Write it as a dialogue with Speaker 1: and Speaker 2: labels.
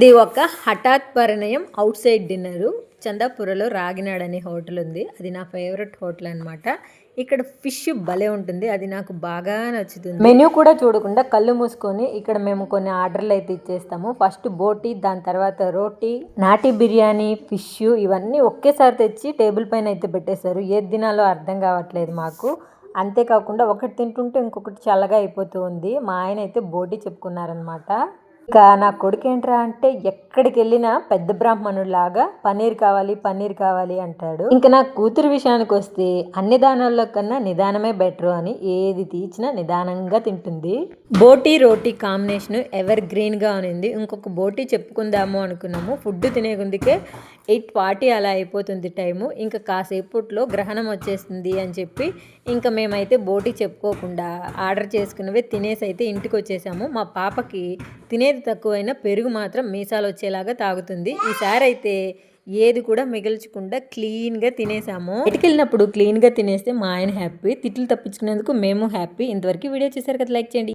Speaker 1: ఇది ఒక హఠాత్ పరిణయం అవుట్ సైడ్ డిన్నరు. చందాపురలో రాగినాడ్ అనే హోటల్ ఉంది. అది నా ఫేవరెట్ హోటల్ అనమాట ఇక్కడ ఫిష్ భలే ఉంటుంది. అది నాకు బాగా నచ్చుతుంది. మెన్యూ కూడా చూడకుండా కళ్ళు మూసుకొని ఇక్కడ మేము కొన్ని ఆర్డర్లు అయితే ఇచ్చేస్తాము. ఫస్ట్ బోటి దాని తర్వాత రోటీ నాటి బిర్యానీ ఫిష్ ఇవన్నీ ఒకేసారి తెచ్చి టేబుల్ పైన అయితే పెట్టేశారు. ఏది దినాలో అర్థం కావట్లేదు మాకు. అంతేకాకుండా ఒకటి తింటుంటే ఇంకొకటి చల్లగా అయిపోతూ ఉంది. మా ఆయన అయితే బోటి చెప్పుకున్నారనమాట ఇక నా కొడుకు ఏంట్రా అంటే ఎక్కడికి వెళ్ళినా పెద్ద బ్రాహ్మణుడిలాగా పన్నీర్ కావాలి పన్నీర్ కావాలి అంటాడు. ఇంకా నా కూతురు విషయానికి వస్తే అన్ని దానాల్లో కన్నా నిదానమే బెటర్ అని ఏది తీచినా నిదానంగా తింటుంది. బోటీ రోటీ కాంబినేషన్ ఎవర్ గ్రీన్గా ఉంది ఇంకొక బోటీ చెప్పుకుందాము అనుకున్నాము. ఫుడ్ తినే ముందుకే ఎయిట్ ఫార్టీ అలా అయిపోతుంది టైము. ఇంకా కాసేపట్లో గ్రహణం వచ్చేస్తుంది అని చెప్పి ఇంకా మేమైతే బోటీ చెప్పుకోకుండా ఆర్డర్ చేసుకున్నవి తినేసి అయితే ఇంటికి వచ్చేసాము. మా పాపకి తినేది తక్కువైనా పెరుగు మాత్రం మీసాలు వచ్చేలాగా తాగుతుంది. ఈసారి అయితే ఏది కూడా మిగిల్చకుండా క్లీన్గా తినేసాము. బయటికి వెళ్ళినప్పుడు క్లీన్గా తినేస్తే మా ఆయన హ్యాపీ. తిట్లు తప్పించుకునేందుకు మేము హ్యాపీ. ఇంతవరకు వీడియో చూసారు కదా లైక్ చేయండి.